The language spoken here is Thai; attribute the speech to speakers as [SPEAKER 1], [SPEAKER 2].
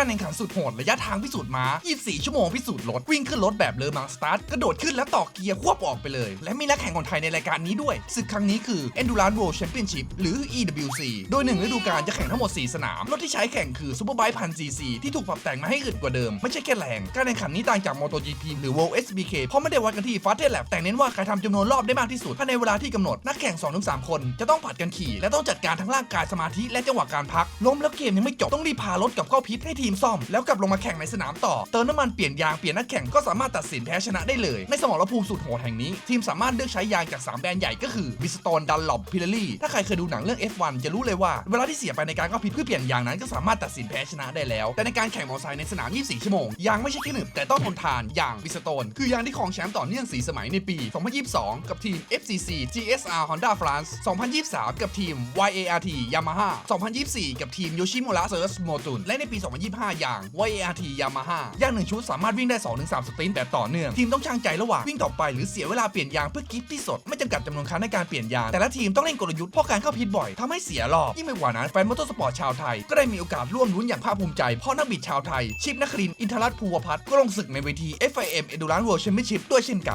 [SPEAKER 1] การแข่งขันสุดโหดระยะทางพิสูจน์ม้า 24 ชั่วโมงพิสูจน์รถ วิ่งขึ้นรถแบบเลอมังสตาร์ทกระโดดขึ้นแล้วต่อเกียร์ควบออกไปเลย และมีนักแข่งคนไทยในรายการนี้ด้วย ศึกครั้งนี้คือ Endurance World Championship หรือ EWC โดยหนึ่งฤดูกาลจะแข่งทั้งหมด 4 สนาม รถที่ใช้แข่งคือ Superbike พันซีซีที่ถูกปรับแต่งมาให้อึดกว่าเดิมไม่ใช่แค่แรงการแข่งขันนี้ต่างจาก MotoGP หรือ World SBK เพราะไม่ได้วัดกันที่ Fastest Lap แต่เน้นว่าใครทำจำนวนรอบได้มากที่สุดภายในเวลาที่กำหนดนักแข่ง 2-3 คน จะต้องผัดกันขี่ และต้องจัดการทั้งร่างกายสมาธิและจังหวะการพักล้มแล้วเกมยังไม่จบต้องรีบพารถกับเข้าพิษให้ทีมซ่อม แล้วกลับลงมาแข่งในสนามต่อ เติมน้ำมันเปลี่ยนยางเปลี่ยนนักแข่งก็สามารถตัดสินแพ้ชนะได้เลย ในสมรภูมิสุดโหดแห่งนี้ ทีมสามารถเลือกใช้ยางจาก 3 แบรนด์ใหญ่ก็คือ Bridgestone Dunlop Pirelli ถ้าใครเคยดูหนังเรื่อง F1 จะรู้เลยว่า เวลาที่เสียไปในการเข้าพิษเพื่อเปลี่ยนยางนั้นก็สามารถตัดสินแพ้ชนะได้แล้ว แต่ในการแข่งมอเตอร์ไซค์ในสนาม 24 ชั่วโมงยางไม่ใช่แค่หนึบแต่ต้องทนทานอย่าง Bridgestone คือยางที่ครองแชมป์ต่อเนื่องสีสมัยในปี 2022 กับทีม FCC GSR Honda France 2023 กับทีม YART Yamaha 2024 กับทีม Yoshimura Search Motun และในปี 2025 5 อย่าง YART Yamaha ยางหนึ่งชุดสามารถวิ่งได้ 2-3 สตรินต์แบบต่อเนื่อง ทีมต้องช่างใจระหว่างวิ่งต่อไปหรือเสียเวลาเปลี่ยนยางเพื่อกิฟที่สดไม่จำกัดจำนวนครั้งในการเปลี่ยนยาง แต่ละทีมต้องเล่นกลยุทธ์เพราะการเข้าพิษบ่อยทำให้เสียรอบยิ่งไปกว่านั้นแฟนมอเตอร์สปอร์ตชาวไทย ก็ได้มีโอกาสร่วมลุ้นอย่างภาคภูมิใจเพราะนักบิดชาวไทย ชิปนครินอินทรัตน์ภูวพัฒน์ก็ลงศึกในเวที FIM Endurance World Championship ด้วยเช่นกัน